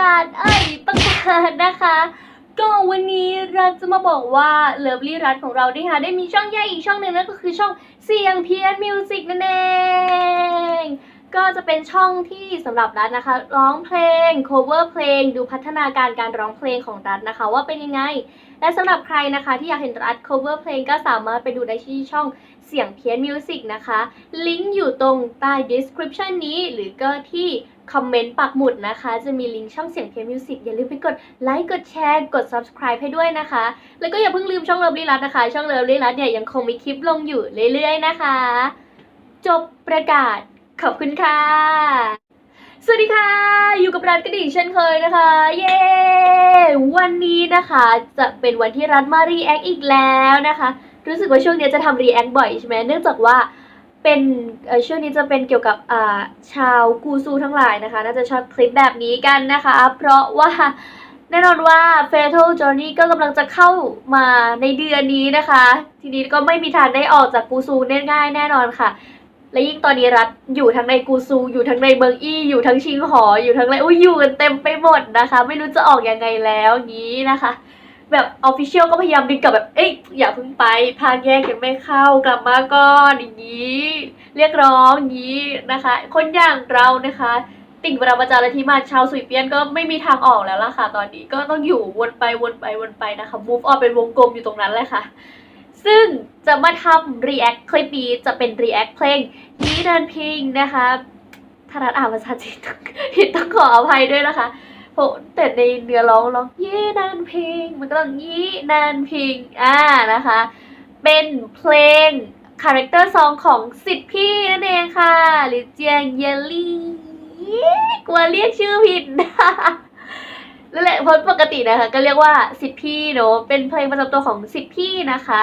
กาสเอ้ยประกาศนะคะ ก็วันนี้รัฐจะมาบอกว่าเลิฟลี่รัฐของเราได้ค่ะได้มีช่องใหญ่อีกช่องหนึ่งนั่นก็คือช่องเสียงเพียนมิวสิกนั่นเอง ก็จะเป็นช่องที่สำหรับรัฐนะคะ ร้องเพลง cover เพลง ดูพัฒนาการการร้องเพลงของรัฐนะคะ ว่าเป็นยังไง และสำหรับใครนะคะ ที่อยากเห็นรัฐ cover เพลงก็สามารถไปดูได้ที่ช่องเสียงเพี้ยนมิวสิกนะคะ ลิงก์อยู่ตรงใต้ description นี้ หรือก็ที่คอมเมนต์ปักหมุดนะคะ จะมีลิงก์ช่องเสียงเพี้ยนมิวสิกอย่าลืมไปกดไลค์ กดแชร์ กด subscribe ให้ด้วยนะคะ แล้วก็อย่าเพิ่งลืมช่องเลิฟลี่รัฐนะคะ ช่องเลิฟลี่รัฐเนี่ยยังคงมีคลิปลงอยู่เรื่อยๆนะคะ จบประกาศ ขอบคุณค่ะ สวัสดีค่ะ อยู่กับรัฐกระดิ่งเช่นเคยนะคะ เย้ วันนี้นะคะจะเป็นวันที่รัฐมารีแอคอีกแล้วนะคะ รู้สึกว่าช่วงนี้จะทำรีแอคบ่อยใช่ไหมเนื่องจากว่าเป็นช่วงนี้จะเป็นเกี่ยวกับชาวกูซูทั้งหลายนะคะ น่าจะชอบคลิปแบบนี้กันนะคะ เพราะว่าแน่นอนว่า Fatal Journey ก็กำลังจะเข้ามาในเดือนนี้นะคะ ทีนี้ก็ไม่มีทางได้ออกจากกูซูง่ายๆแน่นอนค่ะ และยิ่งตอนนี้รัฐอยู่ทั้งในกูซูอยู่ทั้งในเมืองอี้อยู่ทั้งชิงหออยู่ทั้งอะไรอุ้ยอยู่กันเต็มไปหมดนะคะ ไม่รู้จะออกยังไงแล้วงี้นะคะ แบบออฟฟิเชียลก็พยายามดึงกลับแบบเอ้ยอย่าเพิ่งไปพาแยกยังไม่เข้ากลับมาก่อนอย่างนี้ เรียกร้องอย่างนี้นะคะ คนอย่างเรานะคะ ติ่งปรามาจารย์ที่มาชาวสุยเปียนก็ไม่มีทางออกแล้วล่ะค่ะ ตอนนี้ก็ต้องอยู่วนไปวนไปวนไปนะคะ move on เป็นวงกลมอยู่ตรงนั้นเลยค่ะ ซึ่งจะมาทำ react คลิปนี้จะเป็น react เพลงยีนันพิงนะคะถ้ารัดอ่านภาษาจีนผิดต้องขออภัยด้วยนะคะเพราะแต่ในเนื้อร้องร้องยี่นันพิง มันก็ต้องยี่นันพิงอ่านะคะ เป็นเพลงคาแรคเตอร์ซองของสิทธิ์พี่นั่นเองค่ะ หรือเจียงเยลลี่กลัวเรียกชื่อผิดนั่นแหละเพราะปกตินะคะ ก็เรียกว่าสิทธิ์พี่เนอะเป็นเพลงประจำตัวของสิทธิ์พี่นะคะ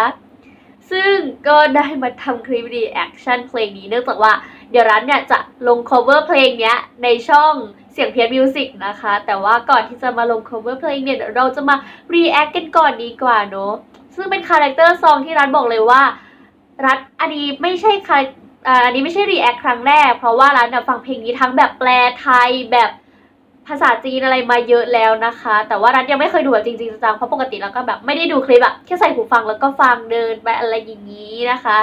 ซึ่งก็ได้มาทำคลิปดีแอคชั่นเพลงนี้เนื่องจากว่าเดี๋ยวร้านเนี่ยจะลง cover เพลงเนี้ยในช่องเสียงเพียนมิวสิกนะคะ แต่ว่าก่อนที่จะมาลง cover เพลงเนี่ยเราจะมา react กันก่อนดีกว่าเนอะซึ่งเป็นคาแรคเตอร์ซองที่รัฐบอกเลยว่า รัฐอันนี้ไม่ใช่คาอันนี้ไม่ใช่ react ครั้งแรก เพราะว่ารัฐเนี่ยฟังเพลงนี้ทั้งแบบแปลไทยแบบ ภาษาจีนอะไรมาเยอะแล้วนะคะ แต่ว่ารัฐยังไม่เคยดูแบบจริงๆจังๆเพราะปกติแล้วก็แบบไม่ได้ดูคลิปอะแค่ใส่หูฟังแล้วก็ฟังเดินไปอะไรอย่างนี้นะคะ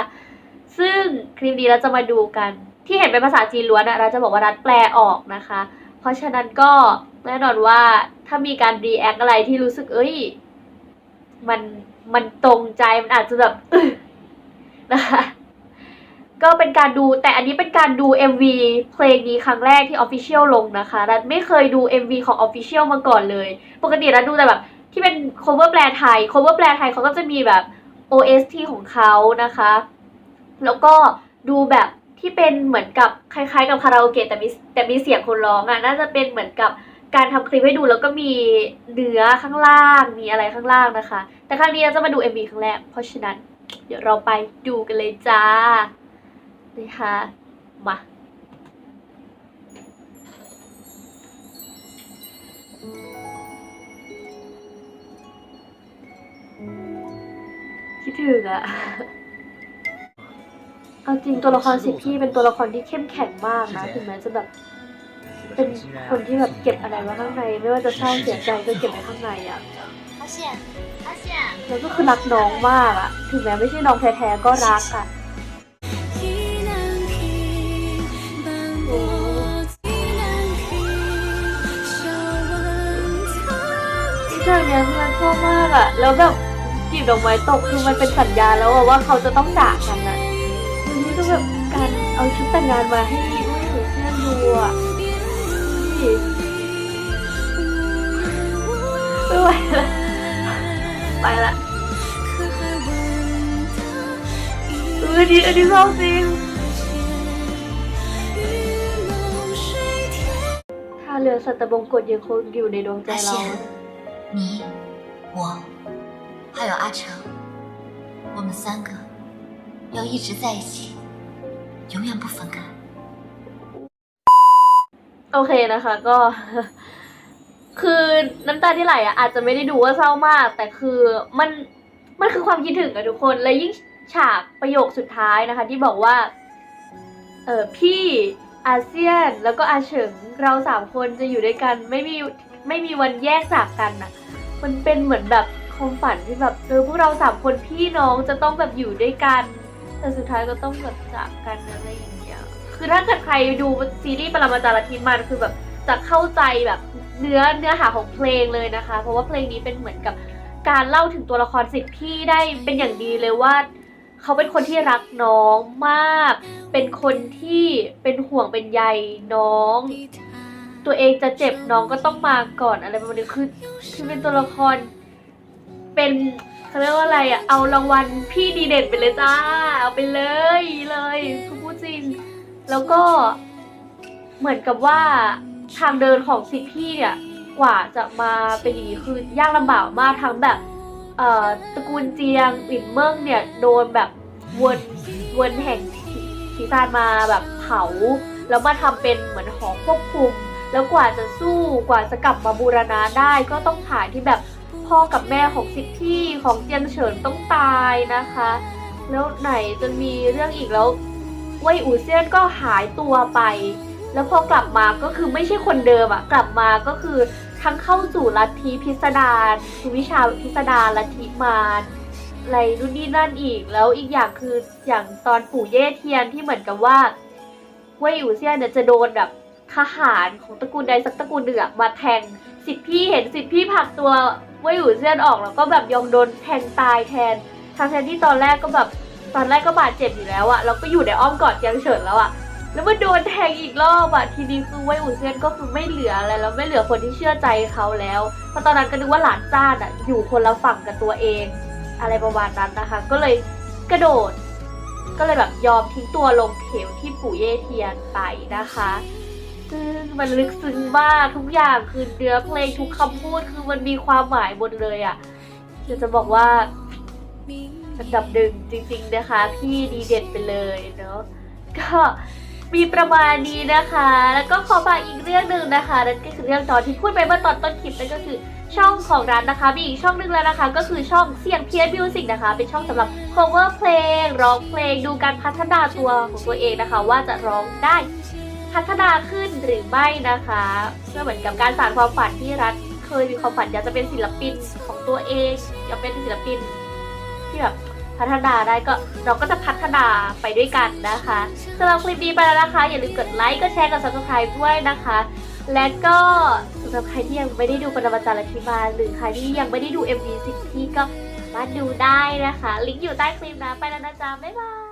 ซึ่งคลิปนี้เราจะมาดูกัน ที่เห็นเป็นภาษาจีนล้วนอะเราจะบอกว่ารัฐแปลออกนะคะ เพราะฉะนั้นก็แน่นอนว่าถ้ามีการ react อะไรที่รู้สึกเอ้ยมันมันตรงใจมันอาจจะแบบนะคะ ก็เป็นการดูแต่อันนี้เป็นการดู MV เพลงนี้ครั้งแรกที่ Official ลงนะคะรัฐไม่เคยดู MV ของ Official มาก่อนเลย ปกติรัฐดูแต่แบบที่เป็น cover แปลไทย cover แปลไทยเขาก็จะมีแบบ OST ของเขานะคะ แล้วก็ดูแบบที่เป็นเหมือนกับคล้ายๆ กับคาราโอเกะแต่มีแต่มีเสียงคนร้องอะ่ะน่าจะเป็นเหมือนกับการทำคลิปให้ดูแล้วก็มีเนื้อข้างล่างมีอะไรข้างล่างนะคะ แต่ครั้งนี้เราจะมาดู MV ครั้งแรกเพราะฉะนั้น เดี๋ยวเราไปดูกันเลยจ้า นะค่ะมาคิดถึงอะเอาจริงตัวละครสิพี่เป็นตัวละครที่เข้มแข็งมากนะถึงแม้จะแบบเป็นคนที่แบบเก็บอะไรไว้ข้างในไม่ว่าจะเศร้าเสียใจก็เก็บไว้ข้างในอะแล้วก็คือรักน้องมากอะถึงแม้ไม่ใช่น้องแท้ๆก็รักอะ จากเนี้ยเพื่อนชอบมากอะแล้วแบบกลีบดอกไม้ตกคือมันเป็นสัญญาแล้วว่าเขาจะต้องจากกันอะมันนี่ก็แบบการเอาชุดแต่งงานมาให้อุ้ยหนูเชื่อดูอะไม่ไหวละไปละอัดีอันนี้เศร้าจริงถ้าเรือสัตบงกตยังคงอยู่ในดวงใจเรา 你、我，还有阿成，我们三个要一直在一起，永远不分开。 โอเคนะคะก็ คือน้ำตาที่ไหลอ่ะอาจจะไม่ได้ดูว่าเศร้ามาก แต่คือมันมันคือความคิดถึงอะทุกคน และยิ่งฉากประโยคสุดท้ายนะคะ ที่บอกว่า เออพี่ อาเซียนแล้วก็อาเฉิงเราสามคนจะอยู่ด้วยกันไม่มีไม่มีวันแยกจากกันน่ะ มันเป็นเหมือนแบบความฝันที่แบบเออพวกเราสามคนพี่น้องจะต้องแบบอยู่ด้วยกัน แต่สุดท้ายก็ต้องแบบจากกันอะไรอย่างเงี้ยคือถ้าเกิดใครดูซีรีส์ปรมาจารย์ทิมันคือแบบจะเข้าใจแบบเนื้อเนื้อหาของเพลงเลยนะคะ เพราะว่าเพลงนี้เป็นเหมือนกับการเล่าถึงตัวละครสิทธิ์พี่ได้เป็นอย่างดีเลยว่า เขาเป็นคนที่รักน้องมาก เป็นคนที่เป็นห่วงเป็นใยน้อง ตัวเองจะเจ็บน้องก็ต้องมาก่อนอะไรประมาณนี้คือคือเป็นตัวละคร เป็นเขาเรียกว่าอะไรอะเอารางวัลพี่ดีเด่นไปเลยจ้า เอาไปเลยเลยคือพูดจริง แล้วก็เหมือนกับว่าทางเดินของสิทธิ์พี่เนี่ยกว่าจะมาเป็นอย่างนี้คือยากลำบากมากทั้งแบบเอ่อตระกูลเจียงอินเมิงเนี่ยโดนแบบวนวนแห่งทีซานมาแบบเผา แล้วมาทำเป็นเหมือนหอควบคุม แล้วกว่าจะสู้กว่าจะกลับมาบูรณาได้ก็ต้องผ่านที่แบบพ่อกับแม่ของสิทธิพี่ของเจียงเฉินต้องตายนะคะ แล้วไหนจะมีเรื่องอีกแล้วเว่ยอูเซียนก็หายตัวไป แล้วพอกลับมาก็คือไม่ใช่คนเดิมอะกลับมาก็คือทั้งเข้าสู่ลัทธิพิสดารวิชาพิสดารลัทธิมารอะไรนู่นนี่นั่นอีก แล้วอีกอย่างคืออย่างตอนปู่เย่เทียนที่เหมือนกับว่าเว่ยอูเซียนเนี่ยจะโดนแบบ ทหารของตระกูลใดสักตระกูลหนึ่งอะมาแทงสิทธิพี่เห็นสิทธิพี่ผลักตัวว่ยอูเซียนออกแล้วก็แบบยอมโดนแทงตายแทนทั้งแทนที่ตอนแรกก็แบบตอนแรกก็บาดเจ็บอยู่แล้วอะแล้วก็อยู่ในอ้อมกอดเจียงเฉินแล้วอะแล้วมาโดนแทงอีกรอบอะทีนี้คือไว้ยอูเซียนก็คือไม่เหลืออะไรแล้วไม่เหลือคนที่เชื่อใจเขาแล้วเพราะตอนนั้นก็นึกว่าหลานจ้านอะอยู่คนละฝั่งกับตัวเอง อะไรประมาณนั้นนะคะ ก็เลยกระโดด ก็เลยแบบยอมทิ้งตัวลงเหวที่ปู่เย่เทียนไปนะคะ ซึ่งมันลึกซึ้งมากทุกอย่างคือเนื้อเพลงทุกคำพูดคือมันมีความหมายหมดเลยอะเดี๋ยวจะบอกว่าอันดับหนึ่งจริง ๆนะคะ พี่ดีเด่นไปเลยเนาะก็มีประมาณนี้นะคะ แล้วก็ขอฝากอีกเรื่องหนึ่งนะคะนั่นก็คือเรื่องตอนที่พูดไปเมื่อตอนต้นคลิปนั่นก็คือช่องของร้านนะคะ มีอีกช่องหนึ่งแล้วนะคะ ก็คือช่องเสียงเพียนมิวสิกนะคะ เป็นช่องสำหรับ cover เพลงร้องเพลงดูการพัฒนาตัวของตัวเองนะคะ ว่าจะร้องได้ พัฒนาขึ้นหรือไม่นะคะเพื่อเหมือนกับการสานความฝันที่รัฐเคยมีความฝันอยากจะเป็นศิลปินของตัวเองอยากเป็นศิลปินที่แบบพัฒนาได้ก็เราก็จะพัฒนาไปด้วยกันนะคะสำหรับคลิปนี้ไปแล้วนะคะ อย่าลืมกดไลค์กดแชร์กด subscribe ด้วยนะคะ และก็สำหรับใครที่ยังไม่ได้ดูปรมาจารย์ลัทธิมาลหรือใครที่ยังไม่ได้ดู MV สิที่ก็สามารถดูได้นะคะ ลิงก์อยู่ใต้คลิปนะไปแล้วนะจ๊ะบ๊ายบาย